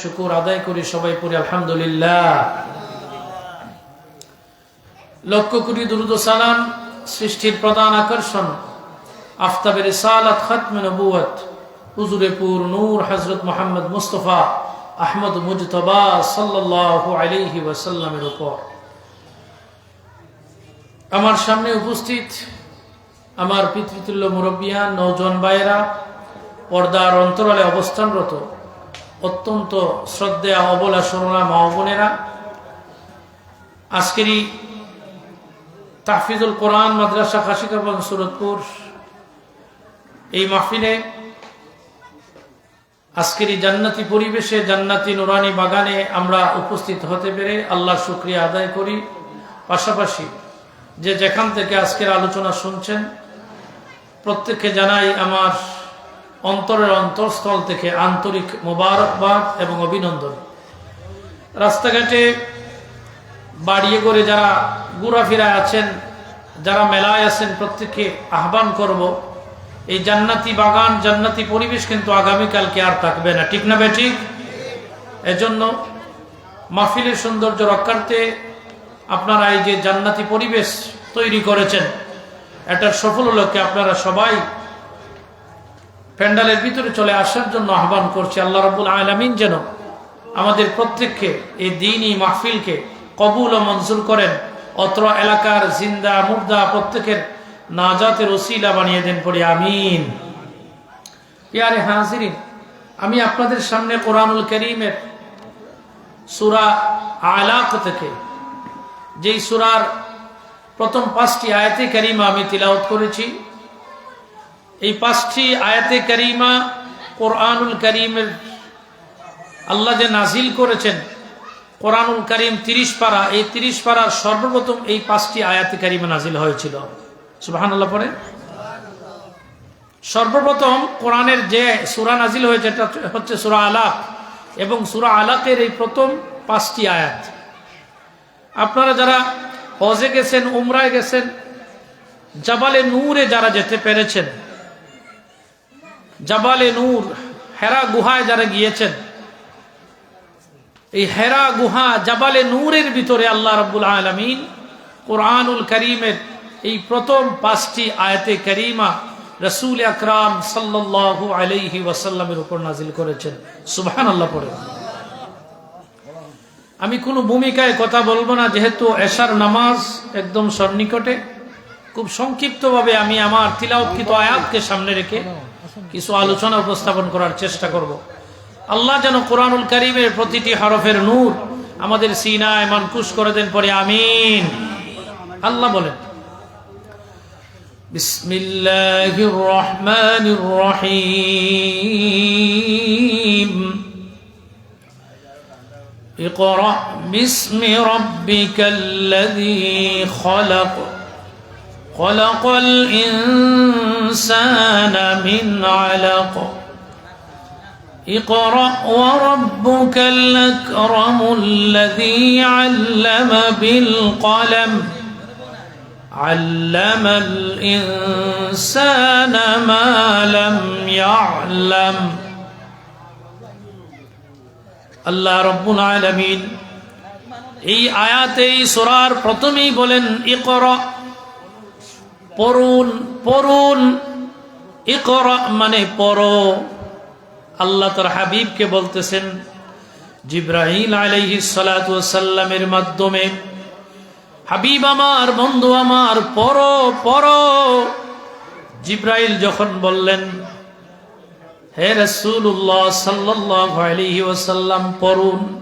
শুকুর আদায় করি, সবাই পড়ি, আলহামদুলিল্লাহ। লক্ষ কোটি দুরুদ সালাম সৃষ্টির প্রধান আকর্ষণ আফতাবের সালাত খতমে নবুয়ত হুজুরে নূর হজরত মোহাম্মদ মুস্তফা আহমদ মুজতবা আমার সামনে উপস্থিত আমার পিতৃতুল্য মুরব্বিয়ান নৌজন ভাইয়েরা, পর্দার অন্তরালে অবস্থানরত অত্যন্ত শ্রদ্ধা অবলা, সরলা মা বোনেরা আজকেরই তাহফিজুল কোরআন মাদ্রাসা খাসিকাবাগ সুরতপুর, এই মাহফিলে আজকের এই জান্নাতি পরিবেশে, জান্নাতি নুরানি বাগানে আমরা উপস্থিত হতে পেরে আল্লাহর শুক্রিয়া আদায় করি। পাশাপাশি যে যেখান থেকে আজকের আলোচনা শুনছেন, প্রত্যেককে জানাই আমার অন্তরের অন্তরস্থল থেকে আন্তরিক মোবারকবাদ এবং অভিনন্দন। রাস্তাঘাটে বাড়িয়ে করে যারা ঘোরাফেরা আছেন, যারা মেলায় আছেন, প্রত্যেককে আহ্বান করব, এই জান্নাতি বাগান, জান্নাতি পরিবেশ কিন্তু আগামীকালকে আর থাকবে না। ঠিক না বে ঠিক? এজন্য মাহফিলের সৌন্দর্য রক্ষার্থে আপনারা এই যে জান্নাতি পরিবেশ তৈরি করেছেন, এটার সফল লক্ষ্যে আপনারা সবাই প্যান্ডালের ভিতরে চলে আসার জন্য আহ্বান করছি, আল্লাহ রবুল আলমিন যেন আমাদের প্রত্যেককে এই দিনই মাহফিলকে কবুল ও মঞ্জুর করেন, অত্র এলাকার জিন্দা, মুর্দা প্রত্যেকের নাজাতের ওসিলা বানিয়ে দেন পড়ি, আমিন। ইয়ারে হাজিরিন, আমি আপনাদের সামনে কোরআনুল করিমের সুরা আলাক থেকে, যেই সুরার প্রথম পাঁচটি আয়াতে করিমা আমি তিলাওত করেছি এই পাঁচটি আয়াতে করিমা কোরআনুল করিমের আল্লাহ যে নাজিল করেছেন, কোরআনুল করিম তিরিশ পারা, এই তিরিশ পাড়ার সর্বপ্রথম এই পাঁচটি আয়াতে করিমা নাজিল হয়েছিল। সুবাহান আল্লাহ পরে সর্বপ্রথম কোরআনের যে সুরা নাজিল হয়েছে, এটা হচ্ছে সুরা আলাক এবং সুরা আলাকের এই প্রথম পাঁচটি আয়াত। আপনারা যারা হজে গেছেন, উমরায় গেছেন, জাবালে নূরে যারা যেতে পেরেছেন জাবালে নূর, হেরা গুহায় যারা গিয়েছেন। এই হেরা গুহা জাবালে নূরের ভিতরে আল্লাহ রব্বুল আলমিন কোরআনুল করিমের এই প্রথম পাঁচটি আয়াতে করিমা রসুল আকরাম সাল্লাহ আলাইহি ওয়াসাল্লামের উপর নাজিল করেছেন। সুবহান আল্লাহ পড়ে। আমি কোনো ভূমিকায় কথা বলব না, যেহেতু এশার নামাজ একদম সন্নিকটে। খুব সংক্ষিপ্তভাবে আমি আমার তিলাউৎকৃত আয়াতকে সামনে রেখে কিছু আলোচনা উপস্থাপন করার চেষ্টা করব। আল্লাহ যেন কোরআনুল করিমের প্রতিটি হরফের নূর আমাদের সিনায় মানকুশ করে দেন পরে আমিন আল্লাহ বলেন بسم الله الرحمن الرحيم اقرأ باسم ربك الذي خلق خلق الإنسان من علق اقرأ وربك الأكرم الذي علم بالقلم علم الإنسان ما لم يعلم আল্লাহ রব্বুল আলমিন এই আয়াতেই সোরার প্রথমেই বলেন ইকর পড়ুন পড়ুন। মানে পড়। আল্লাহ তোর হাবিবকে বলতেছেন জিব্রাহিল আলাইহি সালামের মাধ্যমে, হাবিব আমার, বন্ধু আমার পর পর জিব্রাইল যখন বললেন, হে রসুল্লাহ সাল্লি ওসাল্লাম পড়ুন।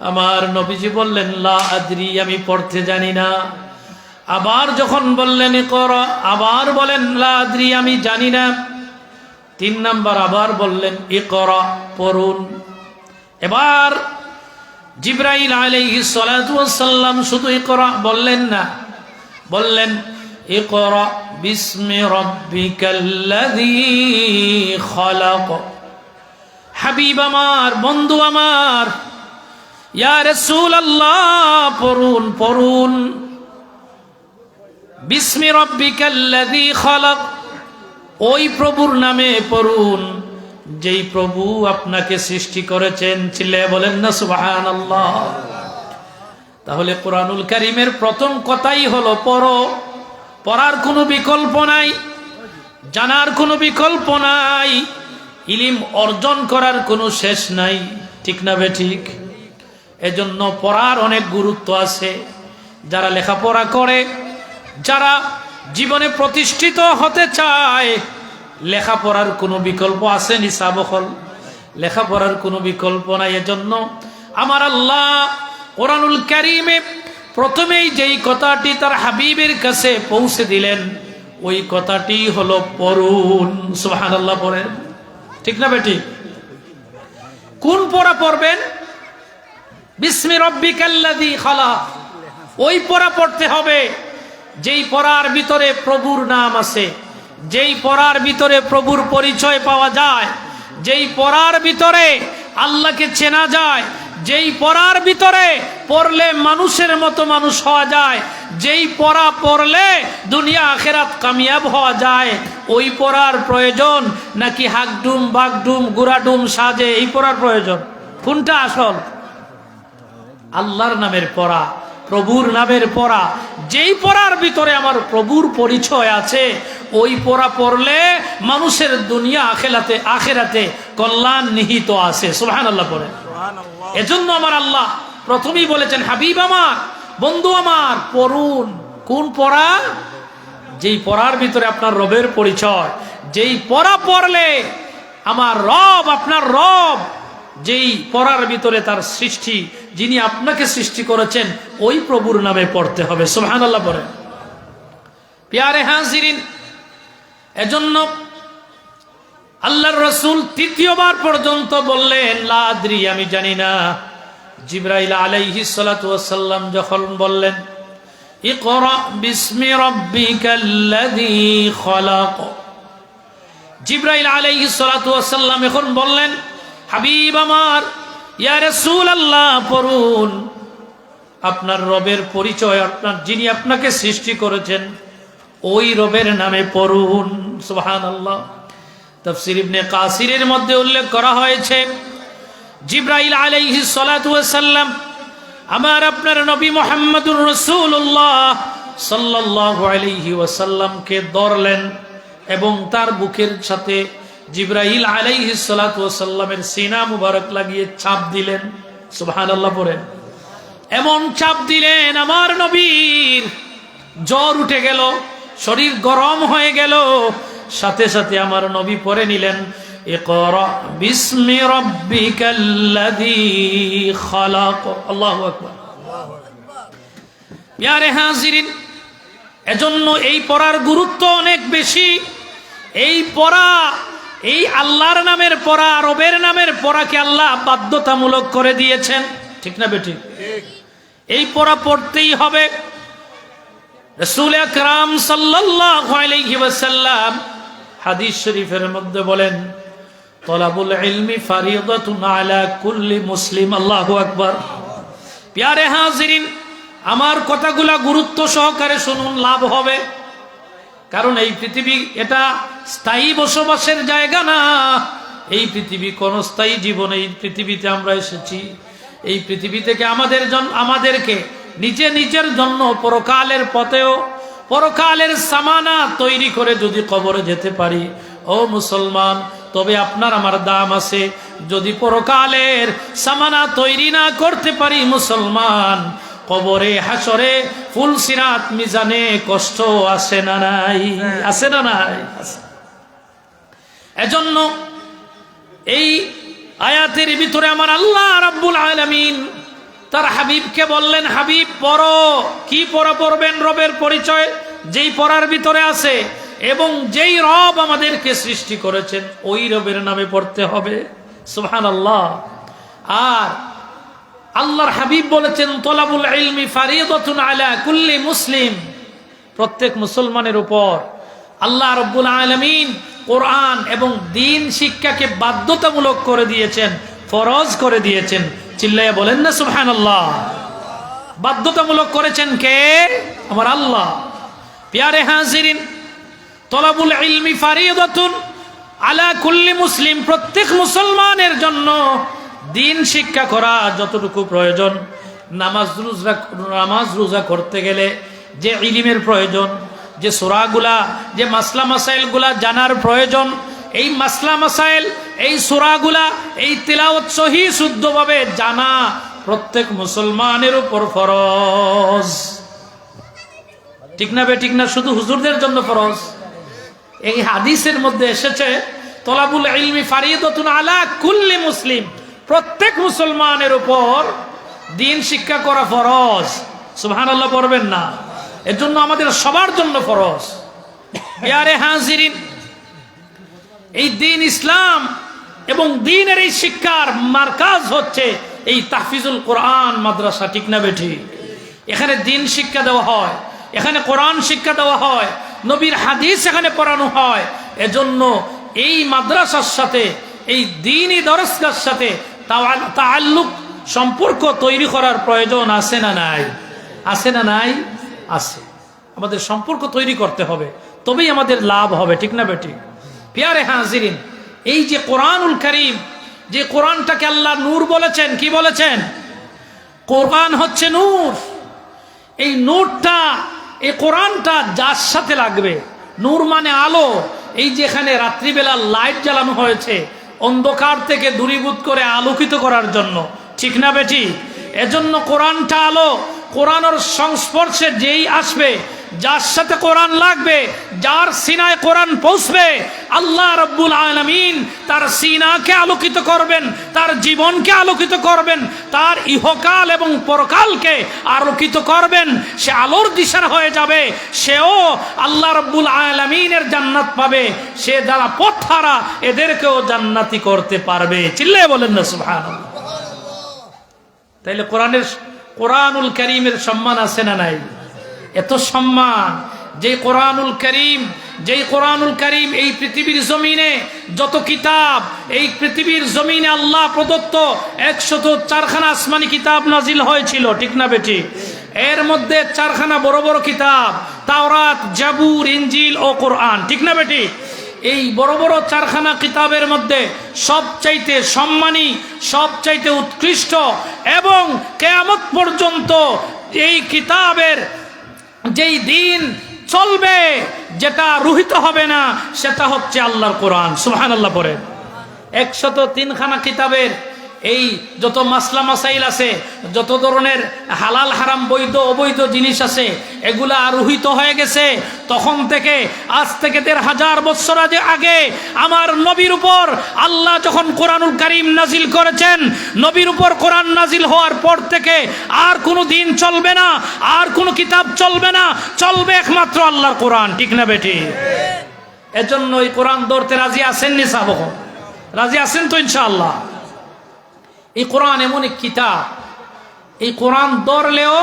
আমার নবীজি বললেন, লা আদরি, আমি পড়তে জানি না। আবার যখন বললেন কর আবার বলেন, লা আদরি, আমি জানি না। তিন নাম্বার আবার বললেন এ কর পড়ুন। এবার জিব্রাইল আলাইহি সালাম শুধু ইকরা বললেন না, বললেন, ইকরা বিস্মি রব্বিকাল্লাযী খলাক। হাবিব আমার, বন্ধু আমার, ইয়া রাসূলুল্লাহ পড়ুন পড়ুন। বিস্মি রব্বিকাল্লাযী খলাক। ওই প্রভুর নামে পড়ুন, যেই প্রভু আপনাকে সৃষ্টি করেছেন। চিল্লে বলেন না সুবাহান আল্লাহ তাহলে কোরআনুল করিমের প্রথম কথাই হলো, পড়ো। পড়ার কোনো বিকল্প নাই, জানার কোনো বিকল্প নাই, ইলিম অর্জন করার কোনো শেষ নাই। ঠিক না বে ঠিক? এজন্য পড়ার অনেক গুরুত্ব আছে। যারা লেখাপড়া করে যারা জীবনে প্রতিষ্ঠিত হতে চায়, লেখাপড়ার কোনো বিকল্প আছে নিসাবহল লেখাপড়ার কোনো বিকল্প নাই এজন্য আমার আল্লাহ কোরআনুল কারিমে প্রথমেই যেই কথাটি তার হাবিবের কাছে পৌঁছে দিলেন, ওই কথাটি হলো পড়ুন। সুহান আল্লাহ পড়েন। ঠিক না বেটি? কোন পড়া পড়বেন? বিস্মি রব্বিকাল্লাযী খালাক। ওই পড়া পড়তে হবে। যেই পড়ার ভিতরে প্রভুর নাম আছে, যেই পড়ার ভিতরে প্রভুর পরিচয় পাওয়া যায়, যেই পড়ার ভিতরে আল্লাহকে চেনা যায়, যেই পড়ার ভিতরে পড়লে মানুষের মতো মানুষ হওয়া যায়, যেই পড়া পড়লে দুনিয়া আখেরাত কামিয়াব হওয়া যায়, ওই পড়ার প্রয়োজন নাকি হাকডুম, বাগডুম, গুড়াডুম সাজে, এই পড়ার প্রয়োজন? কোনটা আসল? আল্লাহর নামের পড়া, প্রভুর নামের পড়া যেই পড়ার ভিতরে আমার প্রভুর পরিচয় আছে ওই পড়া পড়লে মানুষের দুনিয়া আখেলাতে আখেরাতে কল্যাণ নিহিত আছে। সুহান আল্লাহ পড়ে এজন্য আমার আল্লাহ প্রথমেই বলেছেন হাবিব আমার বন্ধু আমার পড়ুন। কোন পড়া? যেই পড়ার ভিতরে আপনার রবের পরিচয় যেই পড়া পড়লে আমার রব আপনার রব যেই পড়ার ভিতরে তার সৃষ্টি যিনি আপনাকে সৃষ্টি করেছেন, ওই প্রভুর নামে পড়তে হবে। সোহান আল্লাহ পড়ে। পিয়ারে হাজিরিন, এজন্য আল্লাহর রসুল তৃতীয়বার পর্যন্ত বললেন লাদ্রি আমি জানি না। জিব্রাইল আলাইহি সাল্লাম যখন বললেন জিব্রাইল আলাইহি সাল্লাম এখন বললেন, হাবিব আমার রাসূলুল্লাহ, পড়ুন। আপনার রবের পরিচয়, আপনার যিনি আপনাকে সৃষ্টি করেছেন, ওই রবের নামে পড়ুন। সুবহানাল্লাহ। তফসির ইবনে কাসিরের মধ্যে উল্লেখ করা হয়েছে, জিব্রাইল আলাইহি সাল্লাম আমার আপনার নবী মোহাম্মদুর রসুল্লাহ সাল্লাল্লাহু আলাইহি ওয়াসাল্লামকে ধরলেন এবং তার বুকের সাথে জিব্রাইল আলাইহি সালাতু সাল্লামের সিনা মুবারক লাগিয়ে চাপ দিলেন। সুবহানাল্লাহ পড়েন। এমন চাপ দিলেন আমার নবীর, জ্বর উঠে গেল, শরীর গরম হয়ে গেল। সাথে সাথে আমার নবী পরে নিলেন আল্লাহু এজন্য এই পড়ার গুরুত্ব অনেক বেশি। এই পড়া এই আল্লাহর নামের পড়া আরবের নামের পড়াকে আল্লাহ বাধ্যতামূলক করে দিয়েছেন। ঠিক না বেটি এই পড়া পড়তেই হবে। হাদিস শরীফের মধ্যে বলেন, তলাবুল আলা কুল্লি মুসলিম। আমার কথাগুলা গুরুত্ব সহকারে শুনুন, লাভ হবে। কারণ এই পৃথিবী এটা স্থায়ী বসবাসের জায়গা না। এই পৃথিবী ক্ষণস্থায়ী জীবন, এই পৃথিবীতে আমরা এসেছি। এই পৃথিবী থেকে আমাদের আমাদেরকে নিজে নিজের জন্য পরকালের পথেও, পরকালের সামানা তৈরি করে যদি কবরে যেতে পারি। ও মুসলমান, তবে আপনার আমার দাম আছে। যদি পরকালের সামানা তৈরি না করতে পারি মুসলমান কবরে হাসরে ফুল সিরাত মিজানে কষ্ট আসে না নাই? আছে না নাই? এজন্য এই আয়াতের ভিতরে আমার আল্লাহ রাব্বুল আলামিন তার হাবিবকে বললেন হাবিব পড়ো। কি পড়া পড়বেন রবের পরিচয়? যেই পড়ার ভিতরে আছে এবং যেই রব আমাদেরকে সৃষ্টি করেছেন ওই রবের নামে পড়তে হবে। সুহান আল্লাহ আর আল্লাহর হাবিব বলেছেন, তোলাবুল ইলমি ফারিদাতুন আলা কুল্লি মুসলিম। প্রত্যেক মুসলমানের উপর আল্লাহ রব্বুল আলমিন কোরআন এবং দিন শিক্ষাকে বাধ্যতামূলক করে দিয়েছেন, ফরজ করে দিয়েছেন। চিল্লাইয়া বলেন না সুহান আল্লাহ বাধ্যতামূলক করেছেন কে? আমার আল্লাহ। পিয়ারে হাজিরিন, তলাবুল ইলমি ফারিদাতুন আলা কুল্লি মুসলিম। প্রত্যেক মুসলমানের জন্য দিন শিক্ষা করা যতটুকু প্রয়োজন, নামাজ রোজা নামাজ রোজা করতে গেলে যে ইলিমের প্রয়োজন, যে সোরাগুলা, যে মাসলা মাসাইলগুলা জানার প্রয়োজন, এই মাসলা মাসাইল, এই সোরাগুলা, এই তিলাওয়াত সহি শুদ্ধভাবে জানা প্রত্যেক মুসলমানের উপর ফরজ। ঠিক না বে, ঠিক না? শুধু হুজুরদের জন্য ফরজ। এই হাদিসের মধ্যে এসেছে, তলাবুল ইলমি ফারিদতুন আলা কুল্লি মুসলিম। প্রত্যেক মুসলমানের উপর দিন শিক্ষা করা ফরজ। সুবহানাল্লাহ পড়বেন না। এর জন্য আমাদের সবার জন্য ফরজ। ইয়ারে হাজিরিন, এই দিন ইসলাম এবং দিনের এই শিক্ষার মার্কাজ হচ্ছে এই তাহফিজুল কোরআন মাদ্রাসা, ঠিক না বেঠি এখানে দিন শিক্ষা দেওয়া হয়, এখানে কোরআন শিক্ষা দেওয়া হয়, নবীর হাদিস এখানে পড়ানো হয়। এজন্য এই মাদ্রাসার সাথে, এই দিনই দরসগার সাথে তাআল্লুক, সম্পর্ক তৈরি করার প্রয়োজন আছে না নাই? আছে না নাই? আছে। আমাদের সম্পর্ক তৈরি করতে হবে, তবেই আমাদের লাভ হবে, ঠিক না বেটি পিয়ারে হাজিরিন, এই যে কোরআনুল করিম, যে কোরআনটাকে আল্লাহ নূর বলেছেন, কি বলেছেন? কোরআন হচ্ছে নূর। এই নূরটা, এই কোরআনটা যার সাথে লাগবে? নূর মানে আলো। এই যেখানে রাত্রিবেলা লাইট জ্বালানো হয়েছে অন্ধকার থেকে দূরীভূত করে আলোকিত করার জন্য। ঠিক না বেটি? এজন্য কোরআনটা আলো, কোরআনের সংস্পর্শে যেই আসবে যার সাথে কোরআন লাগবে, যার সিনায় কোরআন পৌঁছবে, আল্লাহ রব্বুল আলমিন তার সিনাকে আলোকিত করবেন, তার জীবনকে আলোকিত করবেন, তার ইহকাল এবং পরকালকে আলোকিত করবেন। সে আলোর দিশার হয়ে যাবে, সেও আল্লাহ রব্বুল আলমিনের জান্নাত পাবে। সে যারা পথহারা এদেরকেও জান্নাতি করতে পারবে। চিল্লে বলেন না সুভান তাইলে কোরআনের, কোরআনুল করিমের সম্মান আছে না নাই? এত সম্মান, যে কোরআনুল করিম যেই কোরআনুল করিম এই পৃথিবীর জমিনে যত কিতাব, এই পৃথিবীর জমিনে আল্লাহ প্রদত্ত একশত চারখানা আসমানি কিতাব নাজিল হয়েছিল, ঠিক না বেটি এর মধ্যে চারখানা বড় বড় কিতাব, তাওরাত, জাবুর ইঞ্জিল ও কোরআন, ঠিক না বেটি এই বড় বড় চারখানা কিতাবের মধ্যে সবচাইতে সম্মানী, সবচাইতে উৎকৃষ্ট এবং কেয়ামত পর্যন্ত এই কিতাবের যেই দিন চলবে, যেটা রুহিত হবে না, সেটা হচ্ছে আল্লাহর কোরআন। সুহান আল্লাহ পরে একশত তিনখানা কিতাবের এই যত মাসলা মাসাইল আছে, যত ধরনের হালাল, হারাম, বৈধ, অবৈধ জিনিস আছে, এগুলা আরোহিত হয়ে গেছে, তখন থেকে, আজ থেকে দেড় হাজার বছর আগে আগে আমার নবীর উপর আল্লাহ যখন কোরআনুল করিম নাজিল করেছেন, নবীর উপর কোরআন নাজিল হওয়ার পর থেকে আর কোনো দিন চলবে না, আর কোনো কিতাব চলবে না, চলবে একমাত্র আল্লাহর কোরআন, ঠিক না বেটি? এজন্য এই কোরআন ধরতে রাজি আছেননি সাবক? রাজি আছেন তো ইনশাআল্লাহ। এই কোরআন এমন এক কিতাব। এই কোরআন ধরলেও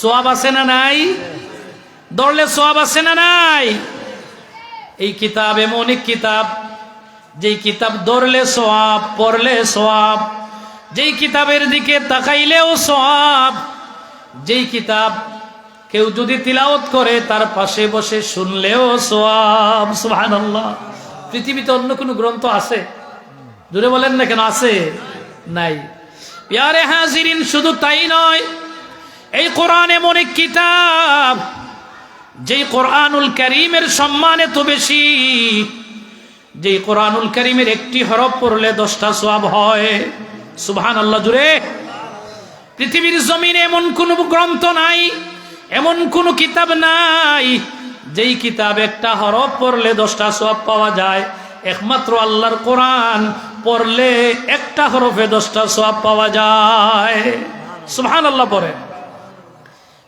সোয়াব আছে না নাই? ধরলে সোয়াব আছে না নাই? এই কিতাব এমন এক কিতাব, যেই কিতাব ধরলে সোয়াব পড়লে সোয়াব যেই কিতাবের দিকে তাকাইলেও সোয়াব যেই কিতাব কেউ যদি তিলাওত করে, তার পাশে বসে শুনলেও সোয়াব সুবহানাল্লাহ। পৃথিবীতে অন্য কোনো গ্রন্থ আছে? দূরে বলেন না কেন, আছে? নাই। ইয়ারে হাজিরিন, শুধু তাই নয়, এই কোরআন এমন এক কিতাব, যেই কোরআনুল করিমের সম্মান এত বেশি। যেই কোরআনুল করিমের একটি হরফ পড়লে দশটা সোয়াব হয়। সুবহান আল্লাহ জুড়ে। পৃথিবীর জমিনে এমন কোন গ্রন্থ নাই, এমন কোন কিতাব নাই, যেই কিতাব একটা হরফ পড়লে দশটা সোয়াব পাওয়া যায়। একমাত্র আল্লাহর কোরআন পড়লে একটা হরফে দশটা সোয়াব পাওয়া যায়। সুবহান আল্লাহ পরে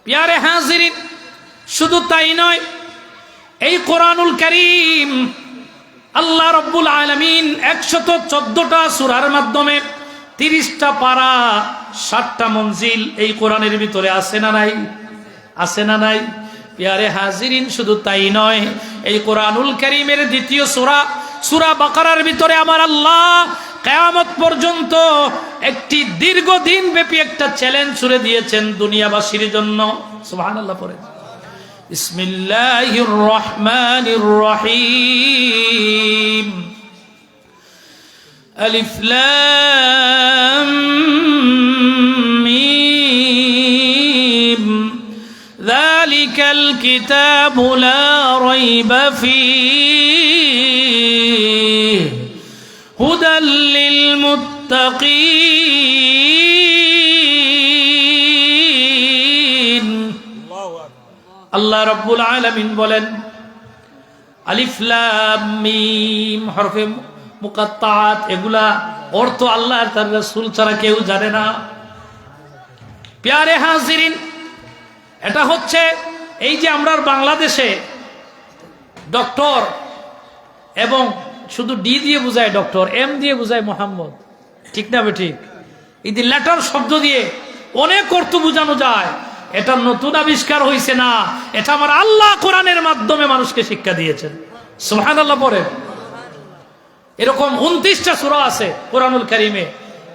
পিয়ারে হাজিরিন, শুধু তাই নয়, এই কোরআনুল করিম আল্লাহ রব্বুল আলমিন একশত চোদ্দটা সুরার মাধ্যমে তিরিশটা পারা, ষাটটা মঞ্জিল এই কোরআনের ভিতরে আছে না নাই? আছে না নাই? পিয়ারে হাজিরিন, শুধু তাই নয়, এই কোরআনুল করিমের দ্বিতীয় সুরা সুরা বাকারার ভিতরে আমার আল্লাহ কেয়ামত পর্যন্ত একটি দীর্ঘদিন ব্যাপী একটা চ্যালেঞ্জ ছুড়ে দিয়েছেন দুনিয়াবাসীর জন্য। সুহান আল্লাহ পরে বিসমিল্লাহির রহমানির রহিম আলিফ লাম মিম। যালিকাল কিতাবু লা هدى للمتقين আল্লাহ রব্বুল আলামিন বলেন আলিফ লাম মিম হরফে মুকাত্তাআত এগুলা অর্থ আল্লাহ আর তার রাসূল ছাড়া কেউ জানে না প্যারে হাজিরিন এটা হচ্ছে এই যে আমরা বাংলাদেশে ডক্টর এবং শুধু ডি দিয়ে বুঝায় ডক্টর, এম দিয়ে বুঝায় মোহাম্মদ। ঠিক না ঠিক? যে লেটার শব্দ দিয়ে অনেক অর্থ বোঝানো যায়। এটা নতুন আবিষ্কার হয়েছে না, এটা আমার আল্লাহ কোরআনের মাধ্যমে মানুষকে শিক্ষা দিয়েছেন। সোহান আল্লাহ পরে এরকম উনত্রিশটা সুরা আছে কোরআনুল কারিমে,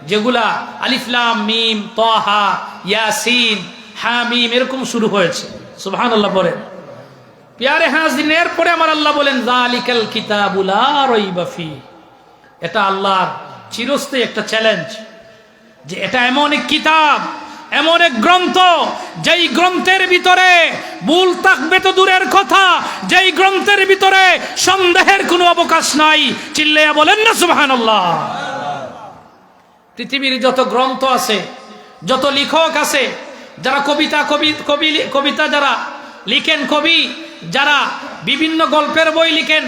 যেগুলা আলিফলাম মিম, তহা, ইয়াসিন, হামিম, এরকম শুরু হয়েছে। সুবহান আল্লাহ পরে পিয়ারে হাজিন পরে আমার আল্লাহ বলেন, জালিকাল কিতাবুলা এটা আল্লাহর চিরস্থায়ী একটা চ্যালেঞ্জ যে এটা এমন এক কিতাব, এমন এক গ্রন্থ, যেই গ্রন্থের ভিতরে ভুল থাকবে তো দূরের কথা, যেই গ্রন্থের ভিতরে সন্দেহের কোনো অবকাশ নাই, চিল্লাইয়া বলেন না, সুবহানাল্লাহ। পৃথিবীর যত গ্রন্থ আছে, যত লেখক আছে, যারা কবিতা, কবি কবি, কবিতা যারা লিখেন কবি যারা বিভিন্ন গল্পের বই লিখেন,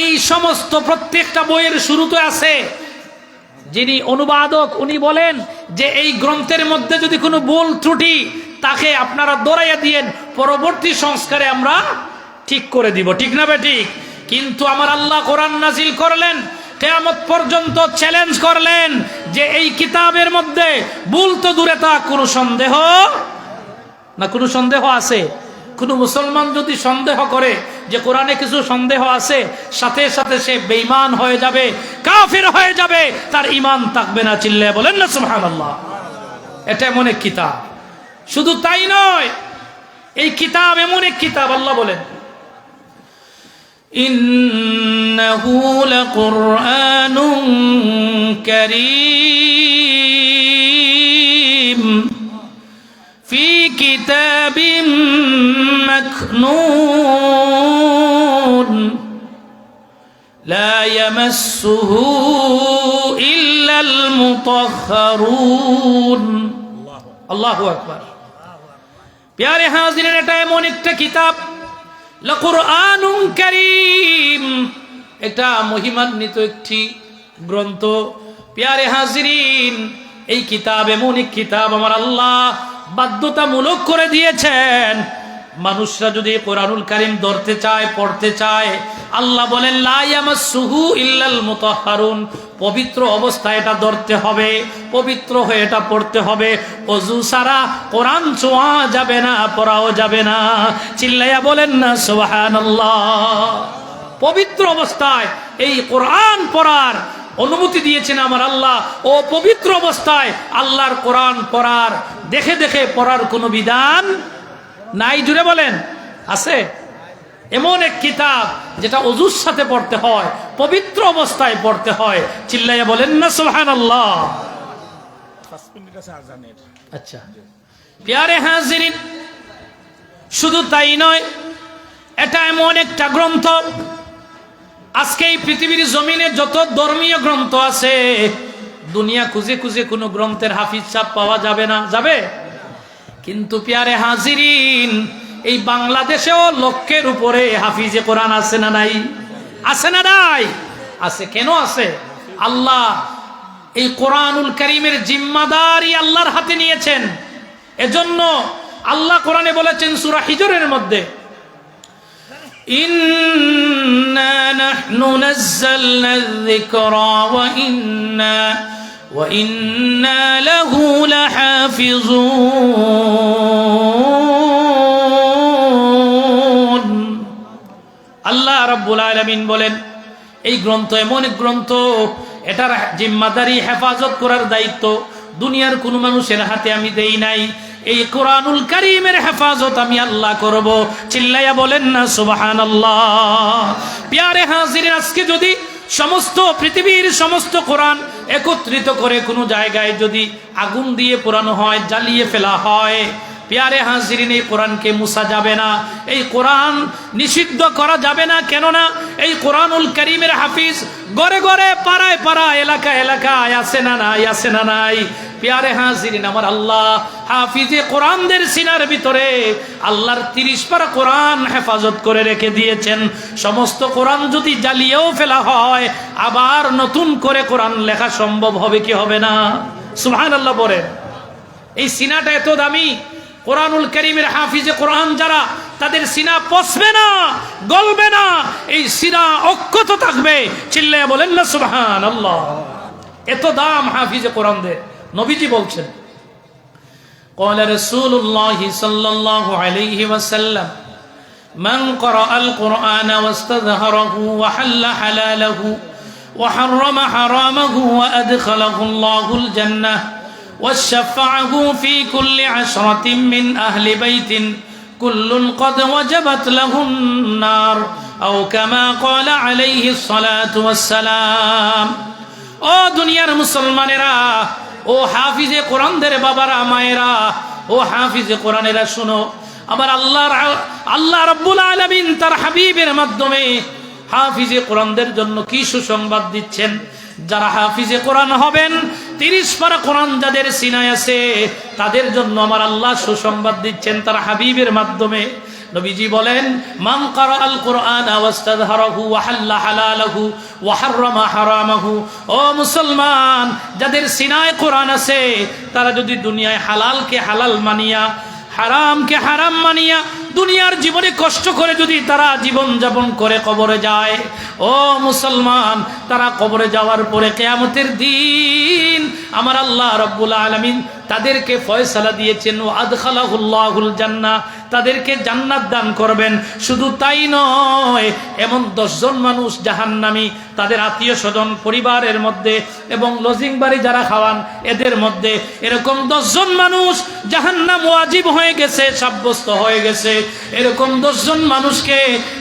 এই সমস্ত প্রত্যেকটা বইয়ের শুরুতে আছে, যিনি অনুবাদক, উনি বলেন যে এই গ্রন্থের মধ্যে যদি কোনো ভুল ত্রুটি তাকে আপনারা দৌড়াইয়া দিয়েন, পরবর্তী সংস্কারে আমরা ঠিক করে দিব। ঠিক না ঠিক? কিন্তু আমার আল্লাহ কোরআন নাজিল করলেন, কেয়ামত পর্যন্ত চ্যালেঞ্জ করলেন যে এই কিতাবের মধ্যে ভুল তো দূরে তা কোনো সন্দেহ না, কোনো সন্দেহ আছে? কোনো মুসলমান যদি সন্দেহ করে যে কোরআনে কিছু সন্দেহ আছে সাথে সাথে সে বেঈমান হয়ে যাবে কাফির হয়ে যাবে তার ইমান থাকবে না চিল্লে বলেন না সুবহানাল্লাহ এটা এমন এক কিতাব শুধু তাই নয় এই কিতাব এমন এক কিতাব আল্লাহ বলেন إنه لقرآن كريم في كتاب مكنون لا يمسه إلا المطهرون الله أكبر প্যারে হাজিরের এটা এমন একটা কিতাব লকুরআনুন কারীম এটা মহিমান্বিত একটি গ্রন্থ প্যারে হাজিরিন এই কিতাব এমন এক কিতাব আমার আল্লাহ বাধ্যতামূলক করে দিয়েছেন। মানুষরা যদি কোরআনুল কারিম ধরতে চায়, পড়তে চায়, আল্লাহ বলেন লাইয়ামাসুহু ইল্লাল মুতাহহারুন পবিত্র অবস্থায় এটা ধরতে হবে, পবিত্র হয়ে এটা পড়তে হবে। অজু সারা কোরআন ছোঁয়া যাবে না, পড়াও যাবে না। চিল্লাইয়া বলেন না, সুবহানাল্লাহ। পবিত্র অবস্থায় এই কোরআন পড়ার অনুমতি দিয়েছেন আমার আল্লাহ। ও পবিত্র অবস্থায় আল্লাহর কোরআন পড়ার, দেখে দেখে পড়ার কোনো বিধান নাই, জুড়ে বলেন? আছে? এমন এক কিতাব যেটা অজুর সাথে পড়তে হয়, পবিত্র অবস্থায় পড়তে হয়, চিল্লাইয়া বলেন না সোহান আল্লাহ আচ্ছা। প্যারে হাজিরিন, শুধু তাই নয়, এটা এমন একটা গ্রন্থ আজকে এই পৃথিবীর জমিনে যত ধর্মীয় গ্রন্থ আছে, দুনিয়া খুঁজে খুঁজে কোনো গ্রন্থের হাফিজ সাপ পাওয়া যাবে না, যাবে? কিন্তু প্যারে হাজিরিন, এই বাংলাদেশেও লক্ষ্যের উপরে হাফিজে কোরআন আছে না নাই? আছে না নাই? আছে কেন আছে? আল্লাহ এই কোরআনুল করিমের জিম্মাদারি আল্লাহর হাতে নিয়েছেন। এজন্য আল্লাহ কোরআনে বলেছেন, সুরা হিজরের মধ্যে إنا نحن نزلنا الذكر وإنا وإنا له لحافظون আল্লাহ রাব্বুল আলামিন বলেন এই গ্রন্থ এমন এক গ্রন্থ এটার জিম্মাদারি হেফাজত করার দায়িত্ব দুনিয়ার কোনো মানুষের হাতে আমি দেই নাই এই কোরআনুল করিমের হেফাজত আমি আল্লাহ করব। চিল্লাইয়া বলেন না সুবাহান আল্লাহ পিয়ারে হাজির, আজকে যদি সমস্ত পৃথিবীর সমস্ত কোরআন একত্রিত করে কোনো জায়গায় যদি আগুন দিয়ে পোড়ানো হয়, জ্বালিয়ে ফেলা হয়, পেয়ারে হাজিরিন এই কোরআনকে মুসা যাবে না। এই কোরআন নিষিদ্ধ করা যাবে না, কেননা এই কোরআনুল করিমের হাফিজ গড়ে গড়ে পাড়ায় পাড়ায় এলাকা এলাকায় আছে না নাই, আছে না নাই। পেয়ারে হাজিরিন, আমার আল্লাহ হাফিজে কোরআনদের সিনার ভিতরে আল্লাহর তিরিশ পারা কোরআন হেফাজত করে রেখে দিয়েছেন। সমস্ত কোরআন যদি জ্বালিয়েও ফেলা হয়, আবার নতুন করে কোরআন লেখা সম্ভব হবে কি হবে না? সুহান আল্লাহ বলেন। এই সিনাটা এত দামি, কোরআনুল করিমের হাফিজে কোরআন যারা, তাদের সিনা পচবে না, গলবে না, এই সিনা অক্ষত থাকবে চিল্লায় বলেন না সুবহান আল্লাহ এত দাম হাফিজে কোরআনদের। নবীজি বলছেন قال رسول الله صلى الله عليه وسلم من قرأ القرآن واستظهره وحل حلاله وحرم حرامه وأدخله الله الجنة وشفعه في كل عشرة من أهل بيت كل قد وجبت له النار أو كما قال عليه الصلاة والسلام ও দুনিয়ার মুসলমানেরা ও হাফিজে কোরআনদের বাবারা, মায়েরা, ও হাফিজে কোরআনেরা, শুনো, আমার আল্লাহর আল্লাহ রব্বুল আলমিন তার হাবিবের মাধ্যমে হাফিজে কোরআনদের জন্য কি সুসংবাদ দিচ্ছেন? যারা হাফিজে কোরআন হবেন, তিরিশ পারা কোরআন যাদের সিনায় আছে, তাদের জন্য আমার আল্লাহ সুসংবাদ দিচ্ছেন তার হাবিবের মাধ্যমে। নবীজি বলেন, মান কারা কোরআন ওয়াস্তাযহারাহু ওয়া হাল্লা হালালাহু ওয়া হাররামা হারামাহু। ও মুসলমান, যাদের সিনায় কোরআন আছে, তারা যদি দুনিয়ায় হালালকে হালাল মানিয়া, হারামকে হারাম মানিয়া দুনিয়ার জীবনে কষ্ট করে যদি তারা জীবন যাপন করে কবরে যায়, ও মুসলমান, তারা কবরে যাওয়ার পরে কেয়ামতের দিন আমার আল্লাহ রব্বুল আলমিন তাদেরকে ফয়সালা দিয়েছেন, ও আদখালাহুল্লাহুল জান্না, তাদেরকে জান্নাত দান করবেন। শুধু তাই নয়, এমন দশজন মানুষ জাহান্নামি, তাদের আত্মীয় স্বজন পরিবারের মধ্যে এবং লজিং বাড়ি যারা খাওয়ান, এদের মধ্যে এরকম দশজন মানুষ জাহান্নাম ওয়াজিব হয়ে গেছে, সাব্যস্ত হয়ে গেছে। এরকম দশজন মানুষকে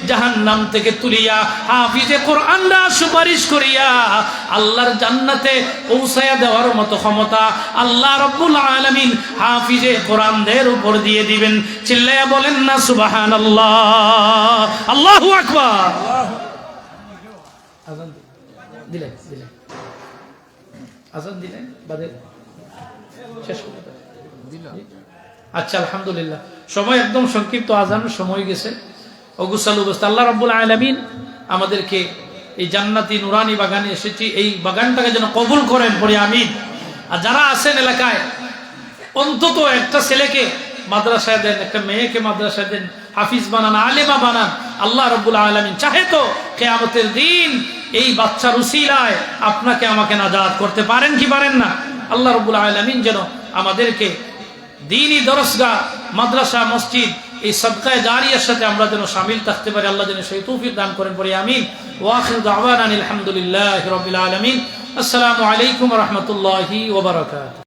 জাহান নাম থেকে তুলিয়া হাফিজে কোরআনরা সুপারিশ করিয়া আল্লাহর জান্নাতে পৌঁছায়া দেওয়ার মতো ক্ষমতা আল্লাহ রব্বুল আলমিন হাফিজে কোরআনদের উপর দিয়ে দিবেন। চিল্লাইয়া বলেন না সুবাহান আল্লাহ আল্লাহু আকবার। আজান দিলেন দিলেন আজান দিলেন বাদে শেষ করে দেন। আচ্ছা আলহামদুলিল্লাহ। সময় একদম সংক্ষিপ্ত, আজানের সময় গেছে। অগুসাল অবস্থা আল্লাহ রব্বুল আলমিন আমাদেরকে এই জান্নাতি নুরানি বাগানে এসেছি। এই বাগানটাকে যেন কবুল করেন পরে আমিন। আর যারা আছেন এলাকায়, অন্তত একটা ছেলেকে মাদ্রাসায় দেন, একটা মেয়েকে মাদ্রাসায় দেন, হাফিজ বানান, আলেমা বানান, আল্লাহ রব্বুল আলমিন চাহে তো কেয়ামতের দিন এই বাচ্চার উসিলায় আপনাকে আমাকে নাজাদ করতে পারেন কি পারেন না? আল্লাহ রব্বুল আলমিন যেন আমাদেরকে দিনই দরসগা, মাদ্রাসা, মসজিদ, এই সদকায় জারিয়ার সাথে আমরা যেন সামিল থাকতে পারি, আল্লাহ যেন সেই তৌফিক দান করেন পরে আমিন। ওয়াখির দাওয়ান আলহামদুলিল্লাহ রবিল আলমিন। আসসালামু আলাইকুম রহমতুল্লাহি ওবরাকাত